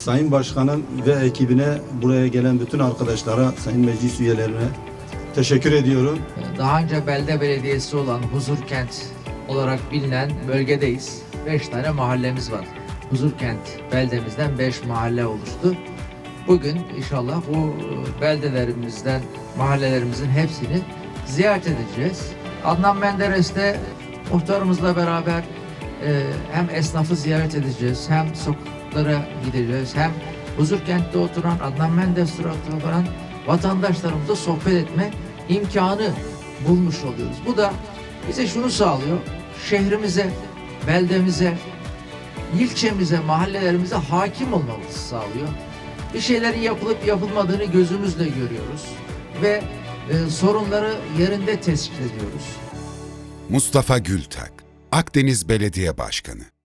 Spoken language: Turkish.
Sayın Başkanım ve ekibine, buraya gelen bütün arkadaşlara, sayın meclis üyelerine teşekkür ediyorum. Daha önce belde belediyesi olan Huzurkent olarak bilinen bölgedeyiz. Beş tane mahallemiz var. Huzurkent beldemizden beş mahalle oluştu. Bugün inşallah bu beldelerimizden, mahallelerimizin hepsini ziyaret edeceğiz. Adnan Menderes'te muhtarımızla beraber e, hem esnafı ziyaret edeceğiz, hem sokaklara gideceğiz, hem Huzurkent'te oturan, Adnan Menderes oturan vatandaşlarımızla sohbet etme imkanı bulmuş oluyoruz. Bu da bize şunu sağlıyor. Şehrimize, beldemize, ilçemize, mahallelerimize hakim olmamızı sağlıyor. Bir şeylerin yapılıp yapılmadığını gözümüzle görüyoruz ve e, sorunları yerinde tespit ediyoruz. Mustafa Gültak, Akdeniz Belediye Başkanı